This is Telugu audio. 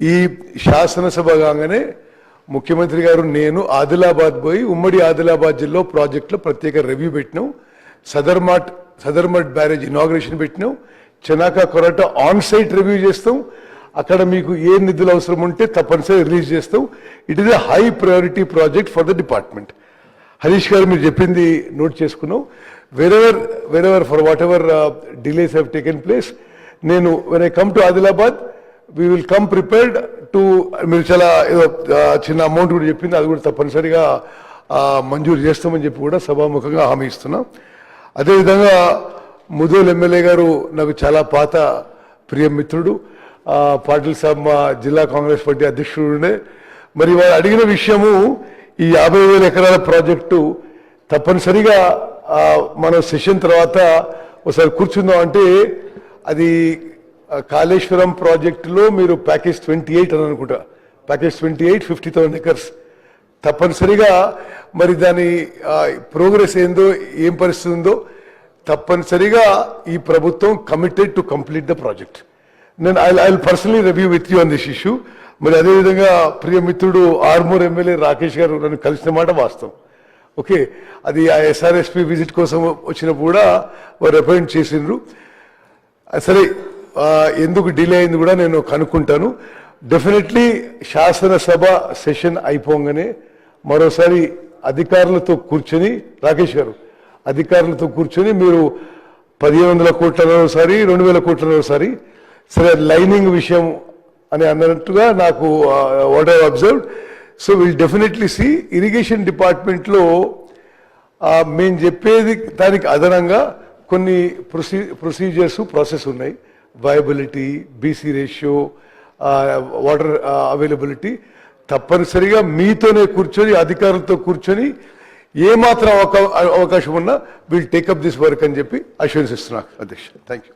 ఈ శాసనసభ కాగానే ముఖ్యమంత్రి గారు నేను ఆదిలాబాద్ పోయి ఉమ్మడి ఆదిలాబాద్ జిల్లా ప్రాజెక్టులో ప్రత్యేక రివ్యూ పెట్టినాం. సదర్మాట్ సదర్మట్ బ్యారేజ్ ఇనాగ్రేషన్ పెట్టినాం. Chanaka Korata on site review చేస్తాం. అక్కడ మీకు ఏ నిధులు అవసరం ఉంటే తప్పనిసరి రిలీజ్ చేస్తాం. It is a high priority project for the department Harish garu మీరు చెప్పింది నోట్ చేసుకున్నాం. Wherever wherever for whatever delays have taken place నేను when I come to Adilabad we will come prepared to మీరు చాలా ఏదో చిన్న అమౌంట్ కూడా చెప్పింది అది కూడా తప్పనిసరిగా మంజూరు చేస్తామని చెప్పి కూడా సభాముఖంగా హామీ ఇస్తున్నాం. అదేవిధంగా ముదోల్ ఎమ్మెల్యే గారు నాకు చాలా పాత ప్రియ మిత్రుడు పాటిల్ సాబ్ మా జిల్లా కాంగ్రెస్ పార్టీ అధ్యక్షుడు ఉండే మరి వారు అడిగిన విషయము ఈ యాభై వేల ఎకరాల ప్రాజెక్టు తప్పనిసరిగా మన సెషన్ తర్వాత ఒకసారి కూర్చుందాం అంటే అది కాళేశ్వరం ప్రాజెక్టులో మీరు ప్యాకేజ్ ట్వంటీ ఎయిట్ అని అనుకుంటా. Package twenty eight fifty thousand acres. తప్పనిసరిగా మరి దాని ప్రోగ్రెస్ ఏందో ఏం పరిస్థితి ఉందో తప్పనిసరిగా ఈ ప్రభుత్వం committed to complete the project నేను I I personally review with you on this issue మరి అదేవిధంగా ప్రియమిత్రుడు ఆర్మూర్ ఎమ్మెల్యే రాకేష్ గారు నన్ను కలిసిన మాట వాస్తవం. ఓకే? అది ఆ ఎస్ఆర్ఎస్పి విజిట్ కోసం వచ్చినప్పుడు కూడా వారు అపాయింట్ చేసిండ్రు. సరే ఎందుకు డిలే అయింది కూడా నేను కనుక్కుంటాను. డెఫినెట్లీ శాసనసభ సెషన్ అయిపోగానే మరోసారి అధికారులతో కూర్చొని రాకేష్ గారు అధికారులతో కూర్చొని మీరు పదిహేను వందల కోట్లనోసారి రెండు వేల కోట్లనోసారి సరే లైనింగ్ విషయం అని అన్నట్టుగా నాకు what I observed so will definitely see irrigation డిపార్ట్మెంట్లో మేము చెప్పేది దానికి అదనంగా కొన్ని ప్రొసీ ప్రొసీజర్స్ ప్రాసెస్ ఉన్నాయి. Viability BC ratio water availability తప్పనిసరిగా మీతోనే కూర్చొని అధికారులతో కూర్చొని ఏమాత్రం అవకా అవకాశం ఉన్నా విల్ టేకప్ దిస్ వర్క్ అని చెప్పి అష్యూరెన్స్ ఇస్తున్నా అధ్యక్ష. Thank you